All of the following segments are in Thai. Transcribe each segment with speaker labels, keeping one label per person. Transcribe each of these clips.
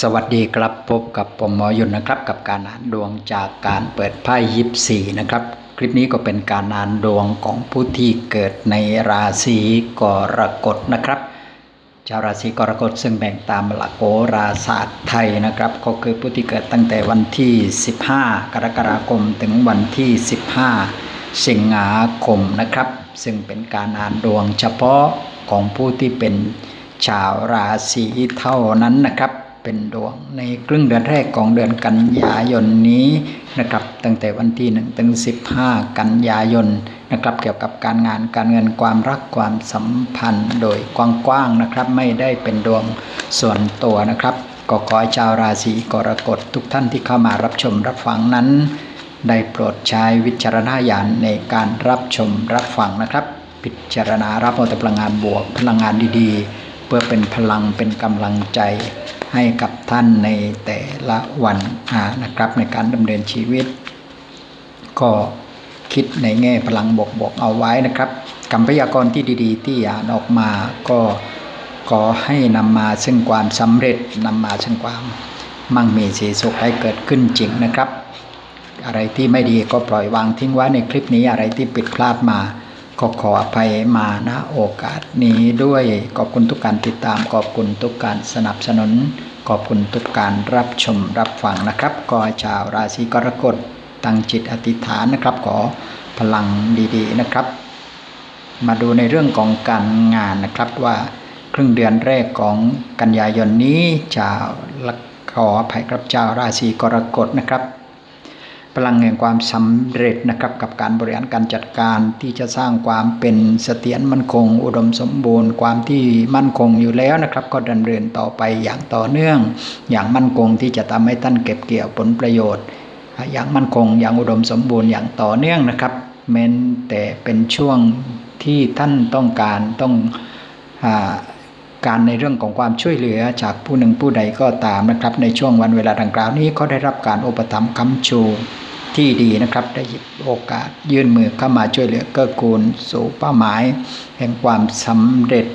Speaker 1: สวัสดีครับพบกับผมหมอยุนนะครับ กับการอ่านดวงจากการเปิดไพ่ยิปซีนะครับ คลิปนี้ก็เป็นการอ่านดวงของผู้ที่เกิดในราศีกรกฎนะครับ ชาวราศีกรกฎซึ่งแบ่งตามหลักโหราศาสตร์ไทยนะครับ ก็คือผู้ที่เกิดตั้งแต่วันที่ 15 กรกฎาคมถึงวันที่ 15 สิงหาคมนะครับ ซึ่งเป็นการอ่านดวงเฉพาะของผู้ที่เป็นชาวราศีเท่านั้นนะครับ เป็นดวง ในครึ่งเดือนแรกของเดือนกันยายนนี้นะครับตั้งแต่วันที่1ถึง15 กันยายนนะครับเกี่ยวกับการงานการเงินความรักความสัมพันธ์โดยกว้างๆนะครับ ไม่ได้เป็นดวงส่วนตัวนะครับก็ขอให้ชาวราศีกรกฎทุกท่านที่เข้ามารับชมรับฟังนั้น ได้โปรดใช้วิจารณญาณในการรับชมรับฟังนะครับ พิจารณารับเอาแต่พลังงานบวกพลังงานดีๆ พื่อเป็นพลังเป็นกำลังใจให้กับท่านในแต่ละวันนะครับในการดำเนินชีวิต ก็คิดในแง่พลังบวกบวกเอาไว้นะครับคำพยากรณ์ที่ดี ๆ ที่อ่านออกมาก็ขอให้นำมาซึ่งความสำเร็จนำมาซึ่งความมั่งมีสีสุขให้เกิดขึ้นจริงนะครับ อะไรที่ไม่ดีก็ปล่อยวางทิ้งไว้ในคลิปนี้อะไรที่ผิดพลาดมา ก็ขออภัยมาณโอกาสนี้ด้วยขอบคุณทุกการติดตามขอบคุณทุกการสนับสนุน ขอบคุณทุกการรับชมรับฟังนะครับก็ชาวราศีกรกฎตั้งจิตอธิษฐานนะครับ ขอพลังดีๆนะครับ มาดูในเรื่องของการงานนะครับว่าครึ่งเดือนแรกของกันยายนนี้จะขออภัยครับเจ้าราศีกรกฎนะครับ พลังแห่งความสำเร็จนะครับกับการบริหารการจัดการที่จะสร้างความเป็นเสถียรมั่นคง อุดมสมบูรณ์ ความที่มั่นคงอยู่แล้วนะครับ ก็ดำเนินต่อไปอย่างต่อเนื่อง อย่างมั่นคงที่จะทำให้ท่านเก็บเกี่ยวผลประโยชน์ อย่างมั่นคงอย่างอุดมสมบูรณ์อย่างต่อเนื่องนะครับแม้นแต่เป็นช่วงที่ท่านต้องการต้องอา การในเรื่องของความช่วยเหลือจากผู้หนึ่งผู้ใดก็ตามนะครับ ในช่วงวันเวลาดังกล่าวนี้เขาได้รับการอุปถัมภ์ค้ำชูที่ดีนะครับได้หยิบโอกาสยื่นมือเข้ามาช่วยเหลือเกื้อกูลสู่เป้าหมาย แห่งความสำเร็จ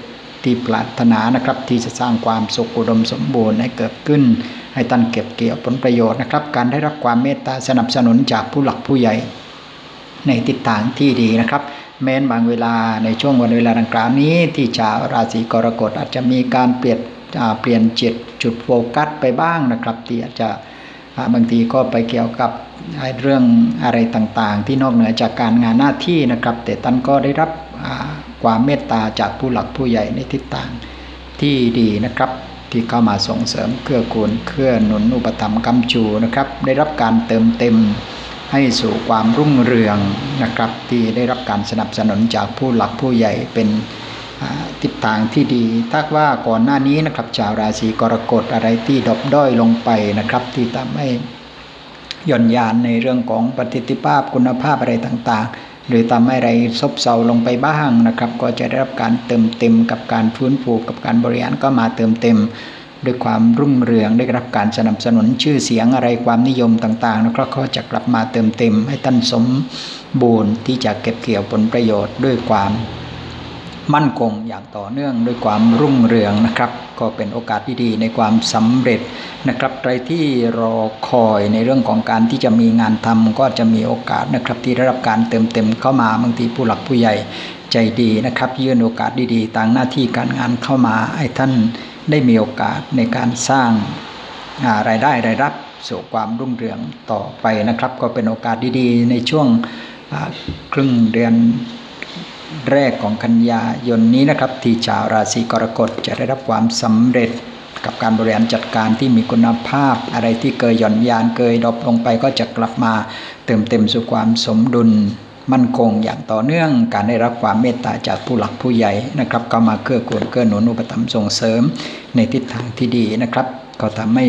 Speaker 1: ที่ปรารถนานะครับ ที่จะสร้างความสุขอุดมสมบูรณ์ให้เกิดขึ้น ให้ท่านเก็บเกี่ยวผลประโยชน์นะครับ การได้รับความเมตตาสนับสนุนจากผู้หลักผู้ใหญ่ ในทิศทางที่ดีนะครับ แม้นบางเวลาในช่วงวันเวลาดังกล่าวนี้ ที่ชาวราศีกรกฎอาจจะมีการเปลี่ยนเปลี่ยนจิตจุดโฟกัสไปบ้างนะครับ ที่อาจจะบางทีก็ไปเกี่ยวกับเรื่องอะไรต่างๆ ที่นอกเหนือจากการงานหน้าที่นะครับ แต่ท่านก็ได้รับความเมตตาจากผู้หลักผู้ใหญ่ในทิศทางที่ดีนะครับ ที่เข้ามาส่งเสริมเกื้อกูลเกื้อหนุนอุปถัมภ์กำชูนะครับ ได้รับการเติมเต็ม ให้สู่ความรุ่งเรืองนะครับ ที่ได้รับการสนับสนุนจากผู้หลักผู้ใหญ่เป็นทิศทางที่ดีถ้าว่าก่อนหน้านี้นะครับ ชาวราศีกรกฎอะไรที่ดรอปด้อยลงไปนะครับ ที่ทำให้หย่อนยานในเรื่องของประสิทธิภาพคุณภาพอะไรต่าง ๆ หรือทำให้อะไรซบเซาลงไปบ้างนะครับ ก็จะได้รับการเติมเต็มกับการฟื้นฟูกับการบริหารก็มาเติมเต็ม ด้วยความรุ่งเรืองได้รับการสนับสนุนชื่อเสียงอะไรความนิยมต่างๆนะครับก็จะกลับมาเติมเต็มให้ท่านสมบูรณ์ที่จะเก็บเกี่ยวผลประโยชน์ด้วยความมั่นคงอย่างต่อเนื่องด้วยความรุ่งเรืองนะครับ ก็เป็นโอกาสที่ดีในความสำเร็จนะครับใครที่รอคอยในเรื่องของการที่จะมีงานทำก็จะมีโอกาสนะครับที่ได้รับการเติมเต็มเข้ามาบางทีผู้หลักผู้ใหญ่ใจดีนะครับ ยื่นโอกาสดีๆต่างหน้าที่การงานเข้ามาให้ท่าน ได้มีโอกาสในการสร้างารายได้รายรับสู่ความรุ่งเรืองต่อไปนะครับ ก็เป็นโอกาสดีๆ ในช่วงครึ่งเดือนแรกของกันยายนนี้นะครับ ที่ชาวราศีกรกฎจะได้รับความสำเร็จกับการบริหารจัดการที่มีคุณภาพ อะไรที่เคยหย่อนยานเคยดรอปลงไปก็จะกลับมาเติมเต็มสู่ความสมดุล มั่นคงอย่างต่อเนื่องการได้รับความเมตตาจากผู้หลักผู้ใหญ่นะครับก็มาเกื้อกูลเกื้อหนุนอุปถัมภ์ส่งเสริมในทิศทางที่ดีนะครับก็ทำให้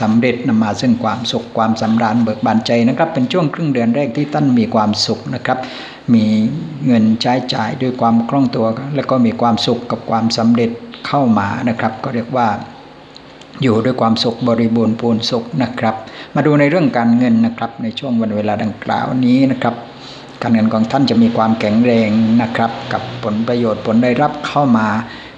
Speaker 1: สำเร็จนำมาซึ่งความสุขความสำราญเบิกบานใจนะครับ เป็นช่วงครึ่งเดือนแรกที่ท่านมีความสุขนะครับ มีเงินใช้จ่ายด้วยความคล่องตัว แล้วก็มีความสุขกับความสำเร็จเข้ามานะครับ ก็เรียกว่าอยู่ด้วยความสุขบริบูรณ์พูนสุขนะครับ มาดูในเรื่องการเงินนะครับ ในช่วงวันเวลาดังกล่าวนี้นะครับ การเงินของท่านจะมีความแข็งแรงนะครับ กับผลประโยชน์ผลได้รับเข้ามา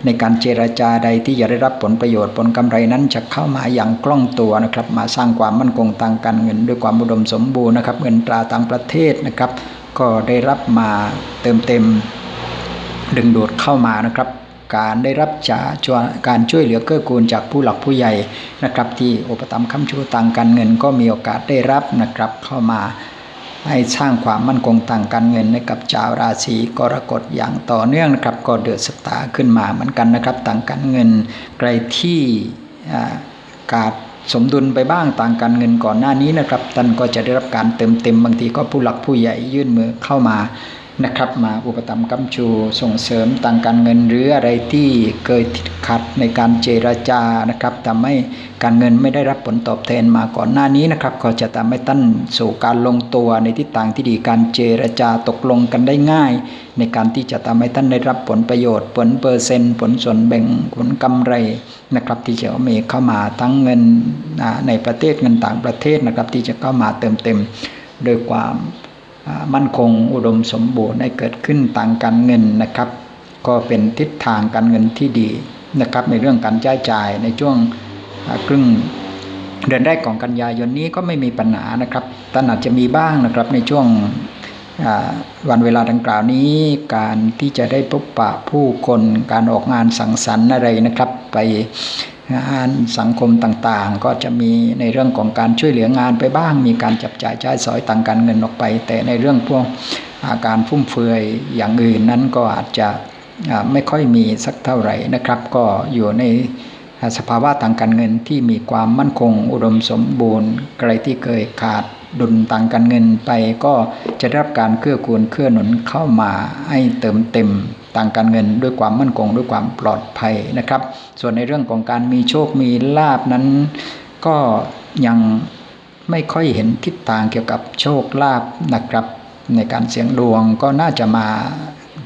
Speaker 1: ในการเจรจาใดที่จะได้รับผลประโยชน์ผลกำไรนั้นจะเข้ามาอย่างคล่องตัวนะครับ มาสร้างความมั่นคงทางการเงิน ด้วยความอุดมสมบูรณ์นะครับ เงินตราต่างประเทศนะครับ ก็ได้รับมาเติมเต็ม ดึงดูดเข้ามานะครับการได้รับจากการช่วยเหลือเกื้อกูลจากผู้หลักผู้ใหญ่นะครับ ที่อุปถัมภ์ค้ำชูทางการเงินก็มีโอกาสได้รับนะครับเข้ามา ให้สร้างความมั่นคงทางการเงินให้กับชาวราศีกรกฎอย่างต่อเนื่องนะครับ ก็เดือดสตาร์ขึ้นมาเหมือนกันนะครับต่างการเงินใครที่การสมดุลไปบ้างต่างการเงินก่อนหน้านี้นะครับท่านก็จะได้รับการเติมเต็มบางทีก็ผู้หลักผู้ใหญ่ยื่นมือเข้ามา นะครับ มาอุปถัมภ์กำชูส่งเสริมต่างการเงินหรืออะไรที่เคยติดขัดในการเจรจานะครับทำให้การเงินไม่ได้รับผลตอบแทนมาก่อนหน้านี้นะครับ ก็จะทำให้ท่านสู่การลงตัวในทิศทางที่ดีการเจรจาตกลงกันได้ง่าย ในการที่จะทำให้ท่านได้รับผลประโยชน์ ผลเปอร์เซ็นต์ผลส่วนแบ่งผลกำไรนะครับ ที่จะมีเข้ามาทั้งเงินในประเทศเงินต่างประเทศนะครับ ที่จะเข้ามาเติมเต็มโดยความ มั่นคงอุดมสมบูรณ์ให้เกิดขึ้นต่างการเงินนะครับ ก็เป็นทิศทางการเงินที่ดีนะครับ ในเรื่องการจ่ายจ่ายในช่วงครึ่งเดือนแรกของกันยายนนี้ก็ไม่มีปัญหานะครับแต่อาจจะมีบ้างนะครับในช่วงวันเวลาดังกล่าวนี้ การที่จะได้พบปะผู้คนการออกงานสังสรรค์อะไรนะครับ ไป งานสังคมต่างๆ ก็จะมีในเรื่องของการช่วยเหลืองานไปบ้าง มีการจับจ่ายใช้สอยต่างการเงินออกไป แต่ในเรื่องพวกอาการฟุ่มเฟือยอย่างอื่นนั้นก็อาจจะไม่ค่อยมีสักเท่าไหร่นะครับ ก็อยู่ในสภาวะทางการเงินที่มีความมั่นคงอุดมสมบูรณ์ใครที่เคยขาด ดุลต่างการเงินไปก็จะได้รับการเกื้อกูลเกื้อหนุนเข้ามาให้เติมเต็มต่างการเงินด้วยความมั่นคงด้วยความปลอดภัยนะครับ ส่วนในเรื่องของการมีโชคมีลาบนั้น ก็ยังไม่ค่อยเห็นทิศทางเกี่ยวกับโชคลาบนะครับ ในการเสี่ยงดวงก็น่าจะมา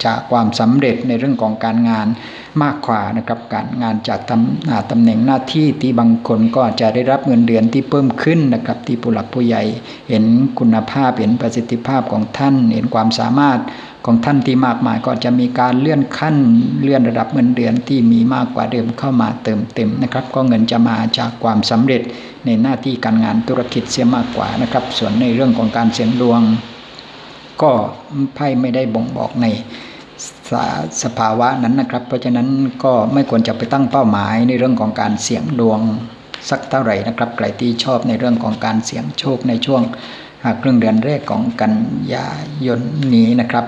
Speaker 1: จากความสำเร็จในเรื่องของการงานมากกว่านะครับการงานจากตำตำแหน่งหน้าที่ที่บางคนก็จะได้รับเงินเดือนที่เพิ่มขึ้นนะครับที่ผู้หลักผู้ใหญ่เห็นคุณภาพเห็นประสิทธิภาพของท่าน เห็นความสามารถของท่านที่มากมายก็จะมีการเลื่อนขั้นเลื่อนระดับเงินเดือนที่มีมากกว่าเดิมเข้ามาเติมเต็มนะครับ ก็เงินจะมาจากความสำเร็จในหน้าที่การงานธุรกิจเสียมากกว่านะครับ ส่วนในเรื่องของการเสี่ยงดวง ก็ไพ่ไม่ได้บ่งบอกในสสภาวะนั้นนะครับ เพราะฉะนั้นก็ไม่ควรจะไปตั้งเป้าหมายในเรื่องของการเสี่ยงดวงสักเท่าไหร่นะครับใครที่ชอบในเรื่องของการเสี่ยงโชคในช่วงครึ่งเดือนแรกของกันยายนนี้นะครับ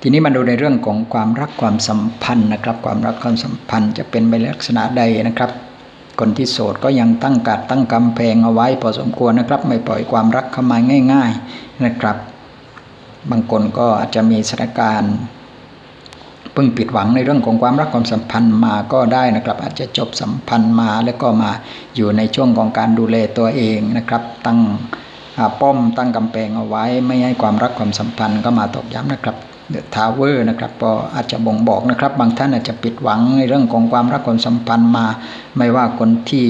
Speaker 1: ทีนี้มาดูในเรื่องของความรักความสัมพันธ์นะครับ ความรักความสัมพันธ์จะเป็นไปลักษณะใดนะครับ คนที่โสดก็ยังตั้งกัดตั้งกำแพงเอาไว้พอสมควรนะครับ ไม่ปล่อยความรักเข้ามาง่าย ๆนะครับ บางคนก็อาจจะมีสถานการณ์เพิ่งปิดหวังในเรื่องของความรักความสัมพันธ์มาก็ได้นะครับ อาจจะจบสัมพันธ์มาแล้วก็มาอยู่ในช่วงของการดูแลตัวเองนะครับ ตั้งป้อมตั้งกำแพงเอาไว้ ไม่ให้ความรักความสัมพันธ์ก็มาตกย้ำนะครับ เดอะทาวเวอร์นะครับก็อาจจะบ่งบอกนะครับ บางท่านอาจจะปิดหวังในเรื่องของความรักความสัมพันธ์มา ไม่ว่าคนที่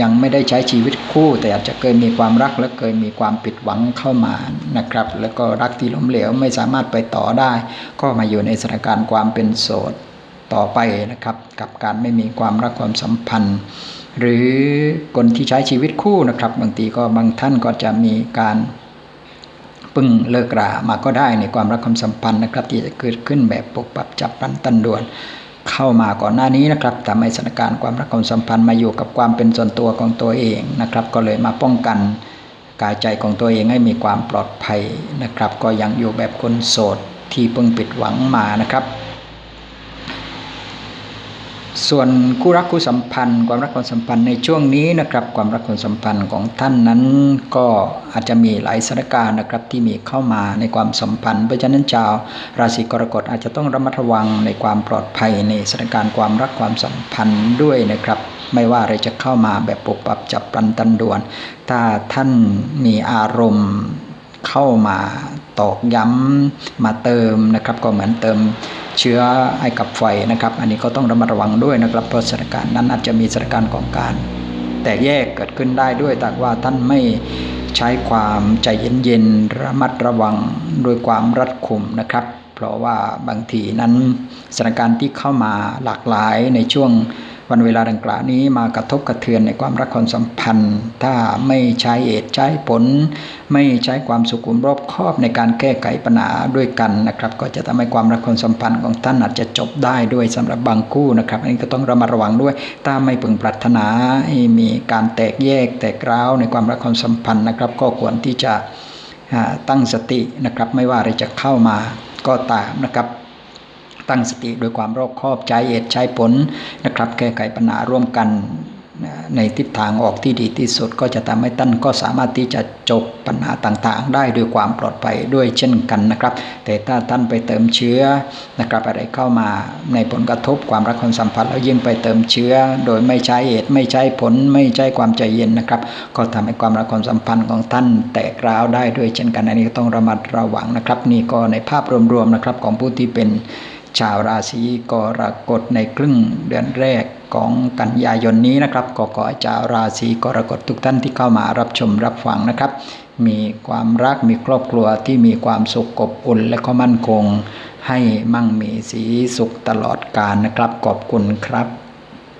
Speaker 1: ยังไม่ได้ใช้ชีวิตคู่ แต่อาจจะเคยมีความรักและเคยมีความปิดหวังเข้ามานะครับ แล้วก็รักที่ล้มเหลวไม่สามารถไปต่อได้ ก็มาอยู่ในสถานการณ์ความเป็นโสดต่อไปนะครับ กับการไม่มีความรักความสัมพันธ์ หรือคนที่ใช้ชีวิตคู่นะครับ บางทีก็บางท่านก็จะมีการ พึ่งเลิกรามาก็ได้ในความรักความสัมพันธ์นะครับ ที่จะเกิดขึ้นแบบปกปับจับปันตันด่วนเข้ามาก่อนหน้านี้นะครับทำให้สถานการณ์ความรักความสัมพันธ์มาอยู่กับความเป็นส่วนตัวของตัวเองนะครับ ก็เลยมาป้องกันกายใจของตัวเองให้มีความปลอดภัยนะครับ ก็ยังอยู่แบบคนโสดที่เพิ่งปิดหวังมานะครับ ส่วนคู่รักคู่สัมพันธ์ ความรักความสัมพันธ์ในช่วงนี้นะครับ ความรักความสัมพันธ์ของท่านนั้น ก็อาจจะมีหลายสถานการณ์นะครับที่มีเข้ามาในความสัมพันธ์เพราะฉะนั้นชาวราศีกรกฎอาจจะต้องระมัดระวังในความปลอดภัยในสถานการณ์ความรักความสัมพันธ์ด้วยนะครับไม่ว่าอะไรจะเข้ามาแบบปุบปับจับปลันตันด่วน ถ้าท่านมีอารมณ์เข้ามาตอกย้ำมาเติมนะครับ ก็เหมือนเติม เชื้อไอ้กับไฟนะครับ อันนี้ก็ต้องระมัดระวังด้วยนะครับ เพราะสถานการณ์นั้นอาจจะมีสถานการณ์ของการ แตกแยกเกิดขึ้นได้ด้วยแต่ว่าท่านไม่ใช้ความใจเย็นๆระมัดระวังด้วยความรัดขุมนะครับ เพราะว่าบางทีนั้นสถานการณ์ที่เข้ามาหลากหลายในช่วง วันเวลาดังกล่าวนี้มากระทบกระเทือนในความรักความสัมพันธ์ ถ้าไม่ใช้เหตุใช้ผล ไม่ใช้ความสุขุมรอบคอบในการแก้ไขปัญหาด้วยกันนะครับ ก็จะทำให้ความรักความสัมพันธ์ของท่านอาจจะจบได้ด้วยสำหรับบางคู่นะครับอันนี้ก็ต้องระมัดระวังด้วย ถ้าไม่พึงปรารถนาให้มีการแตกแยกแตกร้าวในความรักความสัมพันธ์นะครับ ก็ควรที่จะตั้งสตินะครับ ไม่ว่าอะไรจะเข้ามาก็ตามนะครับ ตั้งสติโดยความรอบคอบใจเหตุใช้ผลนะครับ แก้ไขปัญหาร่วมกันในทิศทางออกที่ดีที่สุดก็จะทำให้ท่านก็สามารถที่จะจบปัญหาต่างๆ ได้ด้วยความปลอดภัยด้วยเช่นกันนะครับ แต่ถ้าท่านไปเติมเชื้อนะครับอะไรเข้ามาในผลกระทบความรักความสัมพันธ์แล้วยิ่งไปเติมเชื้อ โดยไม่ใช้เหตุไม่ใช้ผลไม่ใช้ความใจเย็นนะครับ ก็ทำให้ความรักความสัมพันธ์ของท่านแตกร้าวได้ด้วยเช่นกันอันนี้ก็ต้องระมัดระวังนะครับ นี่ก็ในภาพรวมๆนะครับของผู้ที่เป็น ชาวราศีกรกฎในครึ่งเดือนแรกของกันยายนนี้นะครับก็ขอให้ชาวราศีกรกฎทุกท่านที่เข้ามารับชมรับฟังนะครับ มีความรักมีครอบครัวที่มีความสุขอบอุ่นและก็มั่นคง ให้มั่งมีสีสุขตลอดกาลนะครับขอบคุณครับ